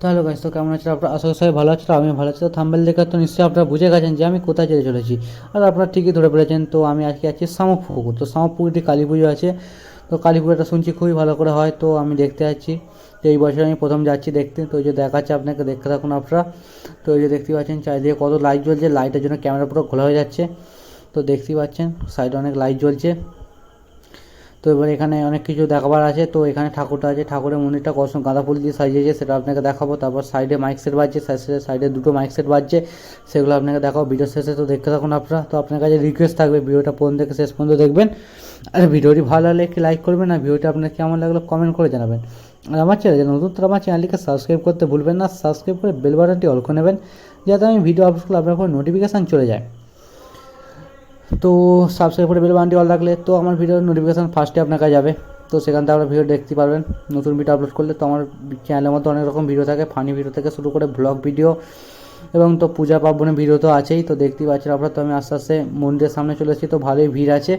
তাহলে গাছ তো কেমন আছে আপনার আশা সবাই ভালো আছে আমি ভালো আছি। তো থাম্বেল দেখে তো নিশ্চয়ই আপনারা বুঝে গেছেন যে আমি কোথায় যেতে চলেছি। আর আপনারা ঠিকই ধরে পেরেছেন তো আমি আজকে আছি শামুক পুকুর তো শামুক পুকুরটি কালী পুজো আছে। তো কালী পুজোটা শুনছি খুবই ভালো করে হয়, তো আমি দেখতে যাচ্ছি। তো এই বছর আমি প্রথম যাচ্ছি দেখতে। তো ওই যে দেখাচ্ছে আপনাকে, দেখতে থাকুন আপনারা। তো ওই যে দেখতে পাচ্ছেন, চারিদিকে কত লাইট জ্বলছে। লাইটের জন্য ক্যামেরা পুরো খোলা হয়ে যাচ্ছে। তো দেখতেই পাচ্ছেন সাইডে অনেক লাইট জ্বলছে। তো এবার এখানে অনেক কিছু দেখাবার আছে। তো এখানে ঠাকুরটা আছে। ঠাকুরের মন্দিরটা কত গাঁদা ফুল দিয়ে সাজিয়েছে, সেটা আপনাকে দেখাবো। তারপর সাইডে মাইক সেট বাজছে সাইডে দুটো মাইক সেট বাজছে, সেগুলো আপনাকে দেখাবো। ভিডিও শেষে তো দেখতে থাকুন আপনারা। তো আপনার কাছে রিকোয়েস্ট থাকবে, ভিডিওটা প্রথম থেকে শেষ পর্যন্ত দেখবেন। আর ভিডিওটি ভালো লাগলে একটি লাইক করবেন আর ভিডিওটা আপনার কেমন লাগল কমেন্ট করে জানাবেন। আর আমার চ্যানেল নতুন তো আমার চ্যানেলটিকে সাবস্ক্রাইব করতে ভুলবেন না। সাবস্ক্রাইব করে বেল বাটনটি অল করে নেবেন, যাতে আমি ভিডিও আপলোড করলে আপনার কোনো নোটিফিকেশান চলে যায়। তো সাবস্ক্রাইব করে বেল বাটনটি অল রাখলে তো আমার ভিডিওর নোটিফিকেশান ফার্স্টে আপনার কাছে যাবে। তো সেখান থেকে আপনার ভিডিও দেখতে পারবেন। নতুন ভিডিও আপলোড করলে তো আমার চ্যানেলের মধ্যে অনেক রকম ভিডিও থাকে। ফানি ভিডিও থেকে শুরু করে ব্লগ ভিডিও এবং তো পূজা পার্বণের ভিডিও তো আছেই। তো দেখতেই পাচ্ছেন আপনারা, তো আমি আস্তে আস্তে মন্দিরের সামনে চলে এসেছি। তো ভালোই ভিড় আছে।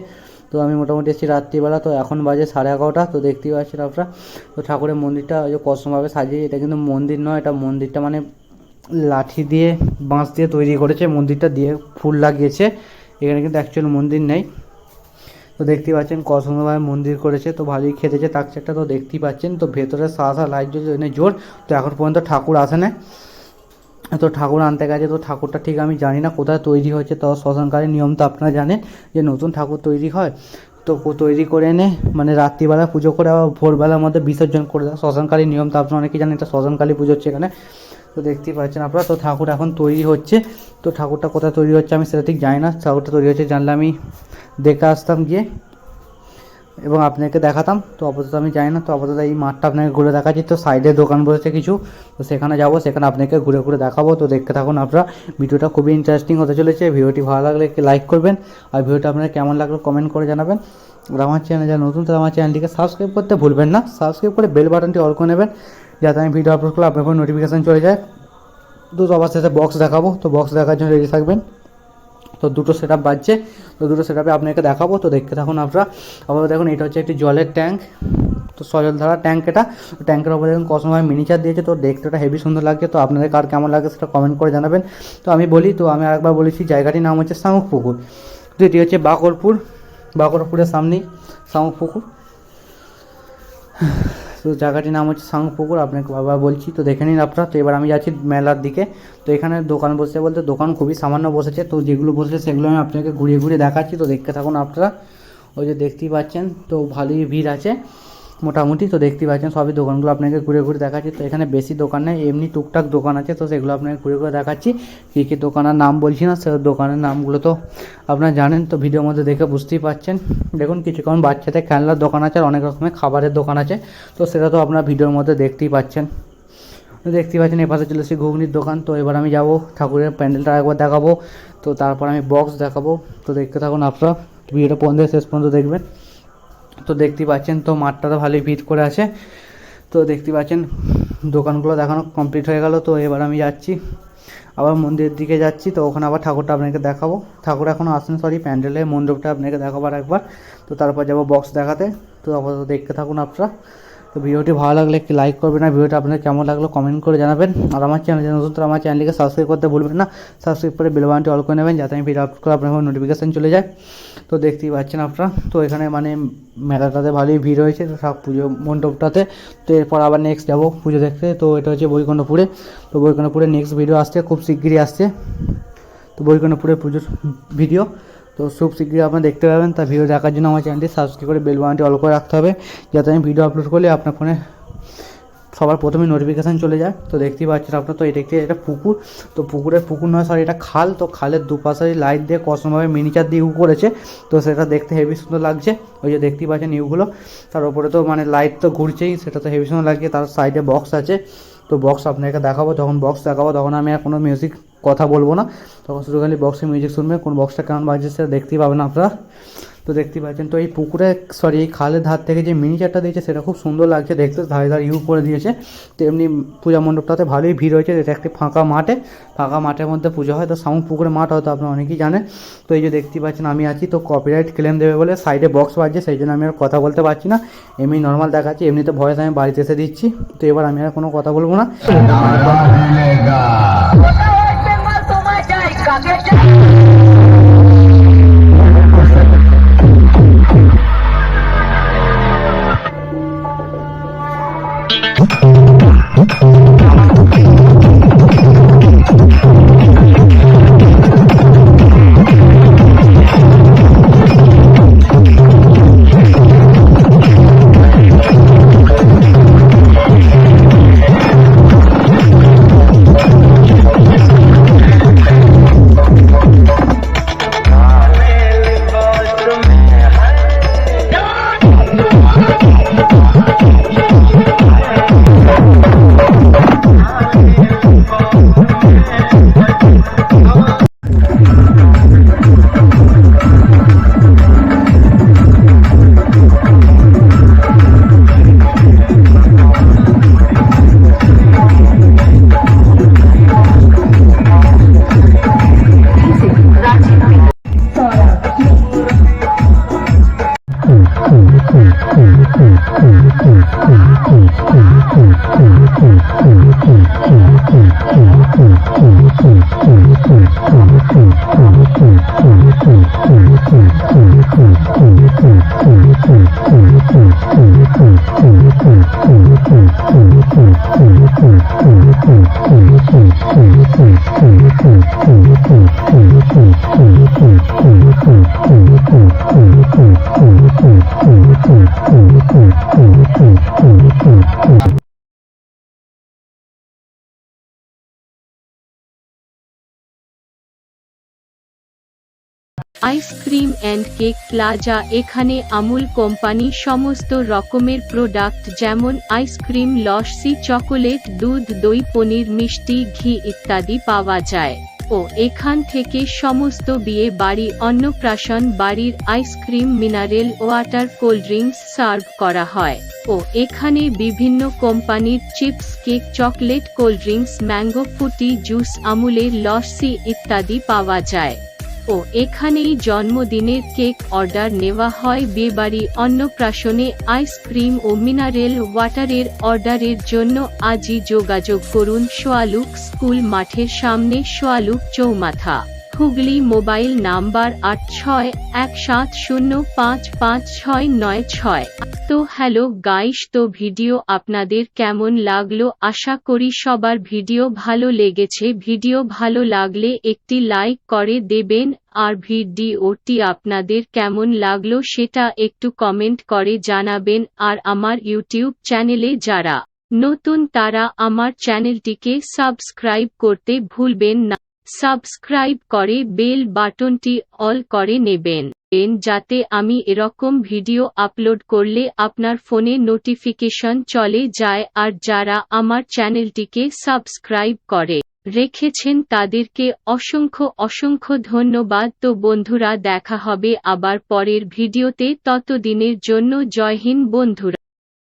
তো আমি মোটামুটি এসেছি রাত্রিবেলা। তো এখন বাজে সাড়ে এগারোটা। তো দেখতেই পাচ্ছেন আপনারা, তো ঠাকুরের মন্দিরটা ওই যে কসমভাবে সাজিয়ে, এটা কিন্তু মন্দির নয়, এটা মন্দিরটা মানে লাঠি দিয়ে, বাঁশ দিয়ে তৈরি করেছে। মন্দিরটা দিয়ে ফুল লাগিয়েছে। এখানে কিন্তু অ্যাকচুয়াল মন্দির নেই। তো দেখতেই পাচ্ছেন কত সুন্দরভাবে মন্দির করেছে, তো ভালোই খেতেছে তাক চারটা তো দেখতেই পাচ্ছেন। তো ভেতরে সাদা লাইট জ্বলছে জোর। তো এখন পর্যন্ত ঠাকুর আসে না তো ঠাকুর আনতে গেছে, তো ঠাকুরটা ঠিক আমি জানি না কোথায় তৈরি হয়েছে, তো শ্মশানকারীর নিয়ম তো আপনারা জানেন যে নতুন ঠাকুর তৈরি হয়। তো তৈরি করে এনে মানে রাত্রিবেলা পুজো করে আবার ভোরবেলার মধ্যে বিসর্জন করে দেয়। শ্মশানকালীর নিয়ম তো আপনারা অনেকেই জানেন, এটা শ্মশানকালী পুজো হচ্ছে এখানে। তো দেখতেই পাচ্ছেন আপনারা, তো ঠাকুর এখন তৈরি হচ্ছে। তো ঠাকুরটা কোথায় তৈরি হচ্ছে আমি সেটা ঠিক জানি না। ঠাকুরটা তৈরি হচ্ছে জানলে আমি দেখে আসতাম গিয়ে এবং আপনাকে দেখাতাম। তো আপাতত আমি জানি না, তো আপাতত এই মাঠটা আপনাকে ঘুরে দেখাচ্ছি। তো সাইডে দোকান বসেছে কিছু, তো সেখানে যাব, সেখানে আপনাকে ঘুরে ঘুরে দেখাবো। তো দেখতে থাকুন আপনারা। ভিডিওটা খুবই ইন্টারেস্টিং হতে চলেছে। ভিডিওটি ভালো লাগলে লাইক করবেন। আর ভিডিওটা আপনার কেমন লাগল কমেন্ট করে জানাবেন। আর আমার চ্যানেল যারা নতুন, তারা আমার চ্যানেলটিকে সাবস্ক্রাইব করতে ভুলবেন না। সাবস্ক্রাইব করে বেল বাটনটি অল করে নেবেন। যাতে আমি ভিডিও আপলোড করলে আপনার নোটিফিকেশান চলে যায়। তো সবার সাথে বক্স দেখাবো। তো বক্স দেখার জন্য রেডি থাকবেন। তো দুটো সেট বাজছে। তো দুটো সেট আপনাকে দেখাবো। তো দেখতে থাকুন আপনারা। আবার দেখুন, এটা হচ্ছে একটি জলের ট্যাঙ্ক তো সজল ধারা ট্যাঙ্ক এটা ট্যাঙ্কের উপরে দেখুন কসময় মিনিচার দিয়েছে। তো দেখতে ওটা হেভি সুন্দর লাগছে। তো আপনাদের কার কেমন লাগে সেটা কমেন্ট করে জানাবেন। তো আমি বলি, তো আমি আরেকবার বলেছি, জায়গাটির নাম হচ্ছে শামুক পুকুর তো এটি হচ্ছে বাকরপুর। বাকরপুরের সামনেই শামুক পুকুর তো জায়গাটির নাম হচ্ছে সাংপুকুর পুকুর আপনাকে বাবা বলছি। তো দেখে নিন আপনারা। তো এবার আমি যাচ্ছি মেলার দিকে। তো এখানে দোকান বসে বলতে দোকান খুবই সামান্য বসেছে। তো যেগুলো বসেছে সেগুলো আমি আপনাকে ঘুরিয়ে ঘুরিয়ে দেখাচ্ছি। তো দেখতে থাকুন আপনারা। ওই যে দেখতেই পাচ্ছেন, তো ভালোই ভিড় আছে। মোটামুটি তো দেখতেই পাচ্ছেন, সবই দোকানগুলো আপনাকে ঘুরে ঘুরে দেখাচ্ছি। তো এখানে বেশি দোকান নেই, এমনি টুকটাক দোকান আছে, তো সেগুলো আপনাকে ঘুরে ঘুরে দেখাচ্ছি। কী কী দোকানের নাম বলছি না, সে দোকানের নামগুলো তো আপনারা জানেন, তো ভিডিওর মধ্যে দেখে বুঝতেই পাচ্ছেন। দেখুন, কিছুক্ষণ বাচ্চাদের খেলনার দোকান আছে আর অনেক রকমের খাবারের দোকান আছে, তো সেটা তো আপনারা ভিডিওর মধ্যে দেখতেই পাচ্ছেন। তো দেখতেই পাচ্ছেন এপাশে চলে এসেছি ঘুগনির দোকান, তো এবার আমি যাব ঠাকুরের প্যান্ডেলটা একবার দেখাবো, তো তারপর আমি বক্স দেখাবো। তো দেখতে থাকুন আপনারা, ভিডিওটা পর্যন্ত শেষ পর্যন্ত দেখবেন। তো দেখতে পাচ্ছেন, তো মাঠটা তো ভালোই ভিড় করে আছে। তো দেখতে পাচ্ছেন, দোকানগুলো দেখানো কমপ্লিট হয়ে গেল। তো এবার আমি যাচ্ছি, আবার মন্দিরের দিকে যাচ্ছি। তো ওখানে আবার ঠাকুরটা আপনাকে দেখাবো। ঠাকুর এখনও আসেন সরি প্যান্ডেলে, মণ্ডপটা আপনাকে দেখাবার একবার। তো তারপর যাব বক্স দেখাতে। তো আপাতত দেখতে থাকুন আপনারা। তো ভিডিওটি ভালো লাগলে একটি লাইক করবেন আর ভিডিওটা আপনার কেমন লাগল কমেন্ট করে জানাবেন। আর আমার চ্যানেল নতুন তো আমার চ্যানেলকে সাবস্ক্রাইব করতে ভুলবেন না সাবস্ক্রাইব করে বেল বাটনটি অল করে নেবেন যাতে আমি ভিডিও আপলোড করে আপনার নোটিফিকেশান চলে যায়। তো দেখতেই পাচ্ছেন আপনারা, তো এখানে মানে মেলাটাতে ভালোই ভিড় হয়েছে, তো সব পুজো মণ্ডপটাতে। তো এরপর আবার নেক্সট যাব পুজো দেখতে, তো এটা হচ্ছে বৈকুণ্ঠপুরে। তো বৈকুণ্ঠপুরে নেক্সট ভিডিও আসছে, খুব শিগগিরই আসছে। তো বৈকুণ্ঠপুরের পুজোর ভিডিও। তো খুব শীঘ্রই আপনারা দেখতে পাবেন। তা ভিডিও দেখার জন্য আমার চ্যানেলটি সাবস্ক্রাইব করে বেল বাটনটি অল করে রাখতে হবে, যাতে আমি ভিডিও আপলোড করলে আপনার ফোনে সবার প্রথমে নোটিফিকেশান চলে যায়। তো দেখতেই পাচ্ছেন আপনার, তো এটা একটি, এটা পুকুর। তো পুকুরের পুকুর নয় সরি এটা খাল। তো খালের দুপাশে লাইট দিয়ে কসমভাবে মিনিচার দিয়ে ইউ করেছে, তো সেটা দেখতে হেভি সুন্দর লাগছে। ওই যে দেখতেই পাচ্ছেন ইউগুলো তার উপরে তো মানে লাইট তো ঘুরছেই, সেটা তো হেভি সুন্দর লাগছে। তার সাইডে বক্স আছে। তো বক্স আপনাকে দেখাবো, যখন বক্স দেখাবো, তখন আমি আর কোনো মিউজিক কথা বলব না। তখন শুধু খালি বক্সে মিউজিক শুনবে, কোন বক্সটা কেমন বাজছে সেটা দেখতেই পাবেন আপনারা। তো দেখতেই পাচ্ছেন, তো এই পুকুরে সরি এই খালের ধার থেকে যে মিনিচারটা দিয়েছে সেটা খুব সুন্দর লাগছে দেখতে, ধারে ধারে ইউ করে দিয়েছে। তো এমনি পূজা মণ্ডপটাতে ভালোই ভিড় হয়েছে, এটা একটি ফাঁকা মাঠে। ফাঁকা মাঠের মধ্যে পুজো হয়, তো শামুক পুকুরে মাঠ হয়তো আপনারা অনেকেই জানেন। তো এই যে দেখতে পাচ্ছেন, আমি আছি, তো কপিরাইট ক্লেম দেবে বলে সাইডে বক্স বাজছে, সেই জন্য আমি আর কথা বলতে পারছি না। এমনি নর্মাল দেখাচ্ছি, এমনিতে ভয়েস আমি বাড়িতে এসে দিচ্ছি। তো এবার আমি আর কোনো কথা বলব না। Mm-hmm. Ice cream and cake plaza এখানে আমুল কোম্পানি সমস্ত রকমের প্রোডাক্ট যেমন আইসক্রিম লস্যি চকোলেট দুধ, দই, পনির, মিষ্টি, ঘি ইত্যাদি পাওয়া যায়। ও এখান থেকে সমস্ত বিয়ে বাড়ি, অন্নপ্রাশন, বাড়ির ice cream mineral water cold drinks serve করা হয়। ও এখানে বিভিন্ন কোম্পানির chips cake chocolate cold drinks mango Frooti juice আমুলের lassi ইত্যাদি পাওয়া যায়। ও এখানেই জন্মদিনের কেক অর্ডার নেওয়া হয়। বিয়েবাড়ি, অন্নপ্রাশনে আইসক্রিম ও মিনারেল ওয়াটারের অর্ডারের জন্য আজই যোগাযোগ করুন সোয়ালুক স্কুল মাঠের সামনে, সোয়ালুক চৌমাথা। হুগলি মোবাইল নাম্বার আট ছয় এক সাত শূন্য পাঁচ পাঁচ ছয় নয় ছয়। তো হ্যালো গাইস, তো ভিডিও আপনাদের কেমন লাগল? আশা করি সবার ভিডিও ভালো লেগেছে। ভিডিও ভালো লাগলে একটি লাইক করে দেবেন। আর ভিডিওটি আপনাদের কেমন লাগল সেটা একটু কমেন্ট করে জানাবেন। আর আমার ইউটিউব চ্যানেলে যারা নতুন তারা আমার চ্যানেলটিকে সাবস্ক্রাইব করতে ভুলবেন না। সাবস্ক্রাইব করে বেল বাটনটি অল করে নেবেন। এন যাতে আমি এরকম ভিডিও আপলোড করলে আপনার ফোনে নোটিফিকেশন চলে যায় আর যারা আমার চ্যানেলটিকে সাবস্ক্রাইব করে রেখেছেন তাদেরকে অসংখ্য অসংখ্য ধন্যবাদ। তো বন্ধুরা, দেখা হবে আবার পরের ভিডিওতে। ততদিনের জন্য জয় হিন্দ বন্ধুরা।